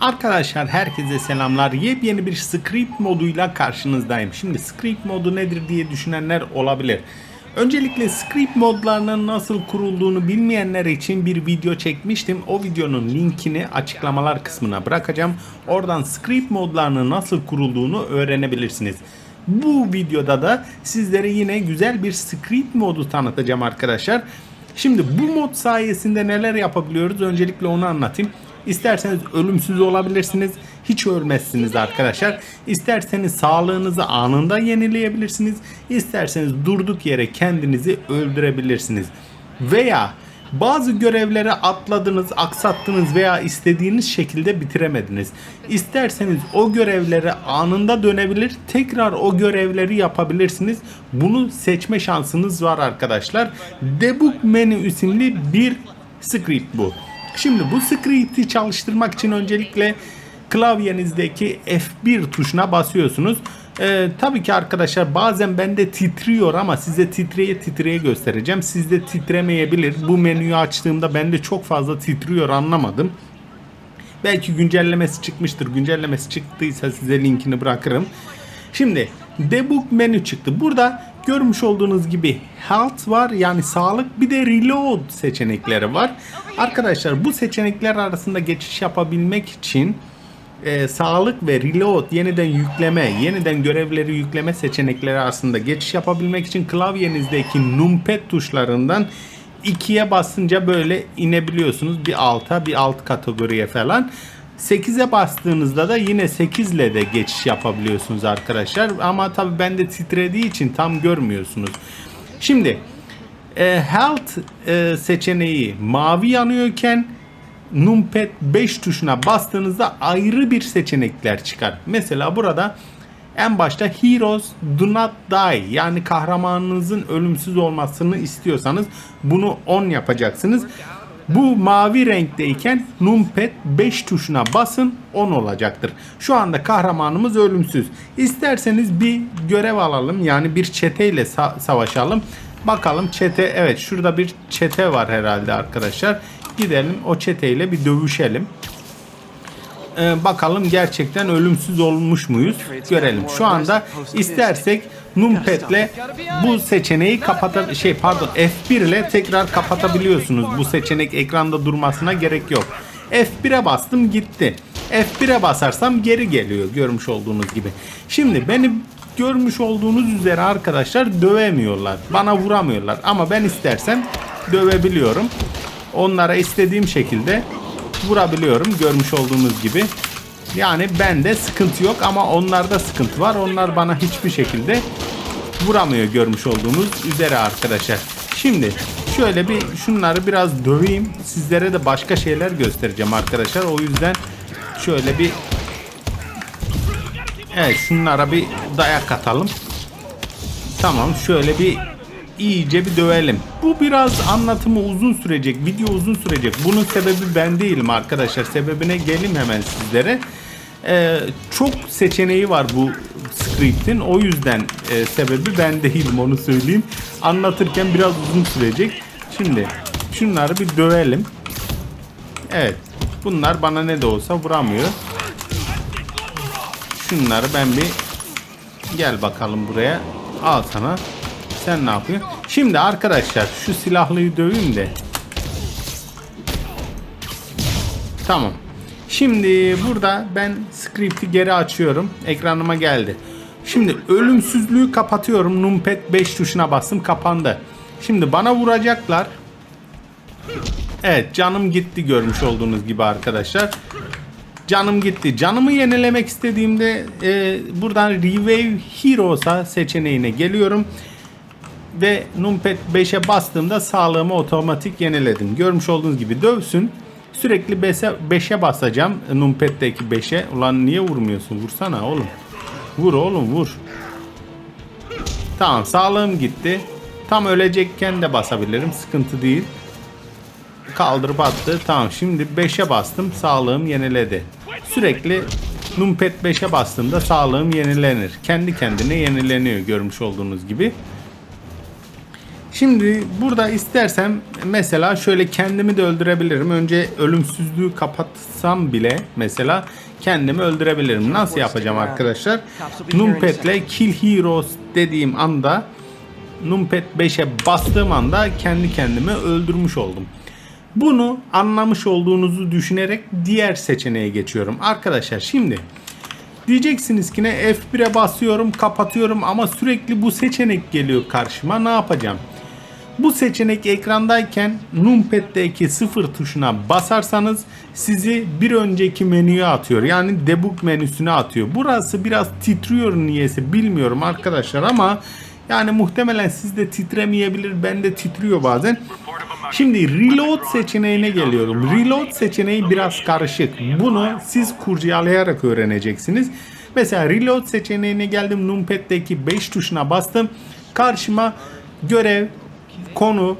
Arkadaşlar herkese selamlar. Yepyeni bir script moduyla karşınızdayım. Şimdi script modu nedir diye düşünenler olabilir. Öncelikle script modlarının nasıl kurulduğunu bilmeyenler için bir video çekmiştim. O videonun linkini açıklamalar kısmına bırakacağım. Oradan script modlarının nasıl kurulduğunu öğrenebilirsiniz. Bu videoda da sizlere yine güzel bir script modu tanıtacağım arkadaşlar. Şimdi bu mod sayesinde neler yapabiliyoruz? Öncelikle onu anlatayım. İsterseniz ölümsüz olabilirsiniz. Hiç ölmezsiniz arkadaşlar. İsterseniz sağlığınızı anında yenileyebilirsiniz. İsterseniz durduk yere kendinizi öldürebilirsiniz. Veya bazı görevleri atladınız, aksattınız veya istediğiniz şekilde bitiremediniz. İsterseniz o görevlere anında dönebilir, tekrar o görevleri yapabilirsiniz. Bunu seçme şansınız var arkadaşlar. Debug menü isimli bir script bu. Şimdi bu script'i çalıştırmak için öncelikle klavyenizdeki F1 tuşuna basıyorsunuz. Ee, tabii ki arkadaşlar bazen bende titriyor ama size titreye titreye göstereceğim. Sizde titremeyebilir. Bu menüyü açtığımda bende çok fazla titriyor anlamadım. Belki güncellemesi çıkmıştır. Güncellemesi çıktıysa size linkini bırakırım. Şimdi debug menü çıktı. Burada görmüş olduğunuz gibi health var yani sağlık bir de reload seçenekleri var. Arkadaşlar bu seçenekler arasında geçiş yapabilmek için e, sağlık ve reload yeniden yükleme, yeniden görevleri yükleme seçenekleri arasında geçiş yapabilmek için klavyenizdeki numpad tuşlarından ikiye basınca böyle inebiliyorsunuz. Bir alta bir alt kategoriye falan. 8'e bastığınızda da yine 8 ile de geçiş yapabiliyorsunuz arkadaşlar. Ama tabi bende titrediği için tam görmüyorsunuz. Şimdi e, health e, seçeneği mavi yanıyorken numpad 5 tuşuna bastığınızda ayrı bir seçenekler çıkar. Mesela burada en başta Heroes do not die yani kahramanınızın ölümsüz olmasını istiyorsanız bunu 10 yapacaksınız. Bu mavi renkteyken numpad 5 tuşuna basın 10 olacaktır. Şu anda kahramanımız ölümsüz. İsterseniz bir görev alalım yani bir çeteyle sa- savaşalım. Bakalım çete evet şurada bir çete var herhalde arkadaşlar. Gidelim o çeteyle bir dövüşelim. Ee, bakalım gerçekten ölümsüz olmuş muyuz? Görelim. Şu anda istersek numpad'le bu seçeneği kapata şey pardon F1 ile tekrar kapatabiliyorsunuz. Bu seçenek ekranda durmasına gerek yok. F1'e bastım gitti. F1'e basarsam geri geliyor görmüş olduğunuz gibi. Şimdi beni görmüş olduğunuz üzere arkadaşlar dövemiyorlar. Bana vuramıyorlar ama ben istersem dövebiliyorum. Onlara istediğim şekilde vurabiliyorum görmüş olduğunuz gibi. Yani bende sıkıntı yok ama onlarda sıkıntı var. Onlar bana hiçbir şekilde vuramıyor görmüş olduğunuz üzere arkadaşlar. Şimdi şöyle bir şunları biraz döveyim. Sizlere de başka şeyler göstereceğim arkadaşlar. O yüzden şöyle bir Evet şunlara bir dayak atalım. Tamam şöyle bir iyice bir dövelim. Bu biraz anlatımı uzun sürecek. Video uzun sürecek. Bunun sebebi ben değilim arkadaşlar. Sebebine gelim hemen sizlere. Ee, çok seçeneği var bu script'in. O yüzden e, sebebi ben değilim onu söyleyeyim. Anlatırken biraz uzun sürecek. Şimdi şunları bir dövelim. Evet. Bunlar bana ne de olsa vuramıyor. Şunları ben bir gel bakalım buraya. Al sana. Sen ne yapıyorsun? Şimdi arkadaşlar şu silahlıyı döveyim de. Tamam. Şimdi burada ben script'i geri açıyorum. Ekranıma geldi. Şimdi ölümsüzlüğü kapatıyorum. Numpad 5 tuşuna bastım kapandı. Şimdi bana vuracaklar. Evet canım gitti görmüş olduğunuz gibi arkadaşlar. Canım gitti. Canımı yenilemek istediğimde e, buradan Revive Heroes'a seçeneğine geliyorum ve numpad 5'e bastığımda sağlığımı otomatik yeniledim. Görmüş olduğunuz gibi dövsün. Sürekli 5'e 5'e basacağım numpad'deki 5'e. Ulan niye vurmuyorsun? Vursana oğlum. Vur oğlum vur. Tamam sağlığım gitti. Tam ölecekken de basabilirim. Sıkıntı değil. Kaldırıp attı. Tamam şimdi 5'e bastım. Sağlığım yeniledi. Sürekli numpad 5'e bastığımda sağlığım yenilenir. Kendi kendine yenileniyor görmüş olduğunuz gibi. Şimdi burada istersem mesela şöyle kendimi de öldürebilirim. Önce ölümsüzlüğü kapatsam bile mesela kendimi öldürebilirim. Nasıl yapacağım arkadaşlar? Numpad'le Kill Heroes dediğim anda Numpad 5'e bastığım anda kendi kendimi öldürmüş oldum. Bunu anlamış olduğunuzu düşünerek diğer seçeneğe geçiyorum. Arkadaşlar şimdi diyeceksiniz ki ne F1'e basıyorum kapatıyorum ama sürekli bu seçenek geliyor karşıma ne yapacağım? Bu seçenek ekrandayken Numpad'deki sıfır tuşuna basarsanız sizi bir önceki menüye atıyor. Yani debug menüsüne atıyor. Burası biraz titriyor niyesi bilmiyorum arkadaşlar ama yani muhtemelen sizde titremeyebilir. Bende titriyor bazen. Şimdi reload seçeneğine geliyorum. Reload seçeneği biraz karışık. Bunu siz kurcalayarak öğreneceksiniz. Mesela reload seçeneğine geldim. Numpad'deki 5 tuşuna bastım. Karşıma görev, konu,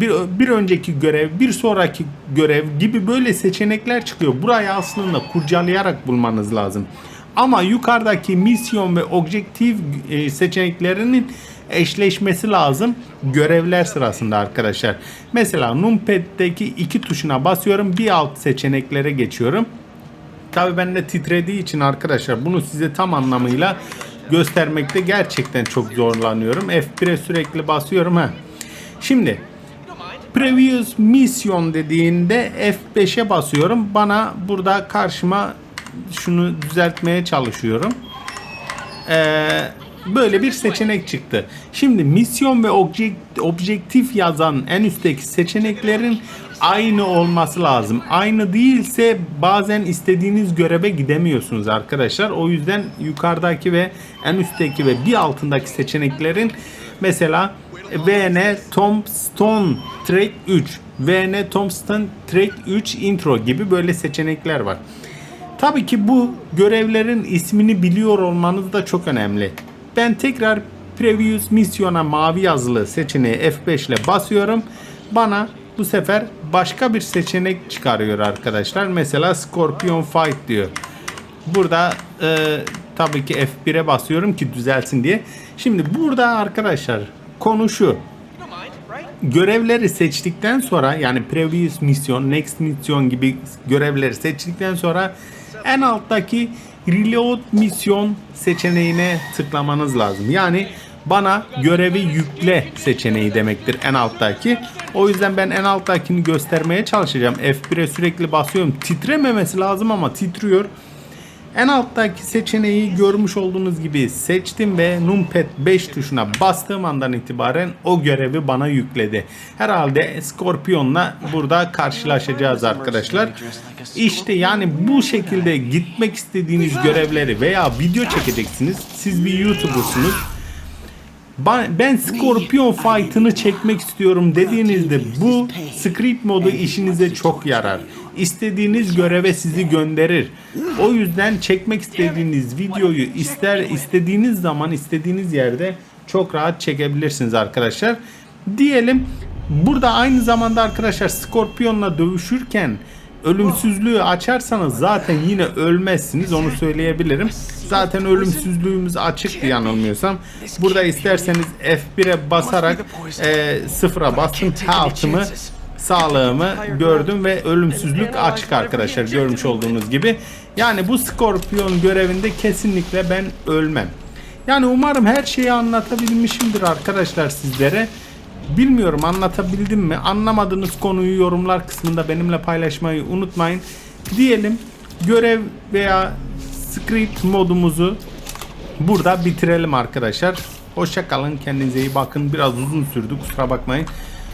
bir, bir önceki görev, bir sonraki görev gibi böyle seçenekler çıkıyor. Burayı aslında kurcalayarak bulmanız lazım. Ama yukarıdaki misyon ve objektif e, seçeneklerinin eşleşmesi lazım görevler sırasında arkadaşlar. Mesela Numpad'deki iki tuşuna basıyorum. Bir alt seçeneklere geçiyorum. Tabi bende titrediği için arkadaşlar bunu size tam anlamıyla göstermekte gerçekten çok zorlanıyorum. F1'e sürekli basıyorum ha. Şimdi Previous Mission dediğinde F5'e basıyorum. Bana burada karşıma şunu düzeltmeye çalışıyorum. Ee, böyle bir seçenek çıktı. Şimdi misyon ve objek- objektif yazan en üstteki seçeneklerin aynı olması lazım. Aynı değilse bazen istediğiniz göreve gidemiyorsunuz arkadaşlar. O yüzden yukarıdaki ve en üstteki ve bir altındaki seçeneklerin mesela VN Tombstone Track 3, VN Tombstone Track 3 Intro gibi böyle seçenekler var. Tabii ki bu görevlerin ismini biliyor olmanız da çok önemli. Ben tekrar Previous Mission'a mavi yazılı seçeneği F5 ile basıyorum. Bana bu sefer başka bir seçenek çıkarıyor arkadaşlar. Mesela Scorpion Fight diyor. Burada e, tabii ki F1'e basıyorum ki düzelsin diye. Şimdi burada arkadaşlar konu şu. Görevleri seçtikten sonra yani previous mission, next mission gibi görevleri seçtikten sonra en alttaki reload mission seçeneğine tıklamanız lazım. Yani bana görevi yükle seçeneği demektir en alttaki. O yüzden ben en alttakini göstermeye çalışacağım. F1'e sürekli basıyorum. Titrememesi lazım ama titriyor. En alttaki seçeneği görmüş olduğunuz gibi seçtim ve Numpad 5 tuşuna bastığım andan itibaren o görevi bana yükledi. Herhalde Scorpion'la burada karşılaşacağız arkadaşlar. İşte yani bu şekilde gitmek istediğiniz görevleri veya video çekeceksiniz. Siz bir YouTuber'sunuz. Ben, ben Scorpion fight'ını çekmek istiyorum dediğinizde bu script modu işinize çok yarar. İstediğiniz göreve sizi gönderir. O yüzden çekmek istediğiniz videoyu ister istediğiniz zaman istediğiniz yerde çok rahat çekebilirsiniz arkadaşlar. Diyelim burada aynı zamanda arkadaşlar Scorpion'la dövüşürken ölümsüzlüğü açarsanız zaten yine ölmezsiniz onu söyleyebilirim. Zaten ölümsüzlüğümüz açıktı yanılmıyorsam. Burada isterseniz F1'e basarak e, sıfıra bastım health'ımı sağlığımı gördüm ve ölümsüzlük açık arkadaşlar görmüş olduğunuz gibi. Yani bu Scorpion görevinde kesinlikle ben ölmem. Yani umarım her şeyi anlatabilmişimdir arkadaşlar sizlere. Bilmiyorum anlatabildim mi? Anlamadığınız konuyu yorumlar kısmında benimle paylaşmayı unutmayın. Diyelim görev veya script modumuzu burada bitirelim arkadaşlar. Hoşça kalın. Kendinize iyi bakın. Biraz uzun sürdü. Kusura bakmayın.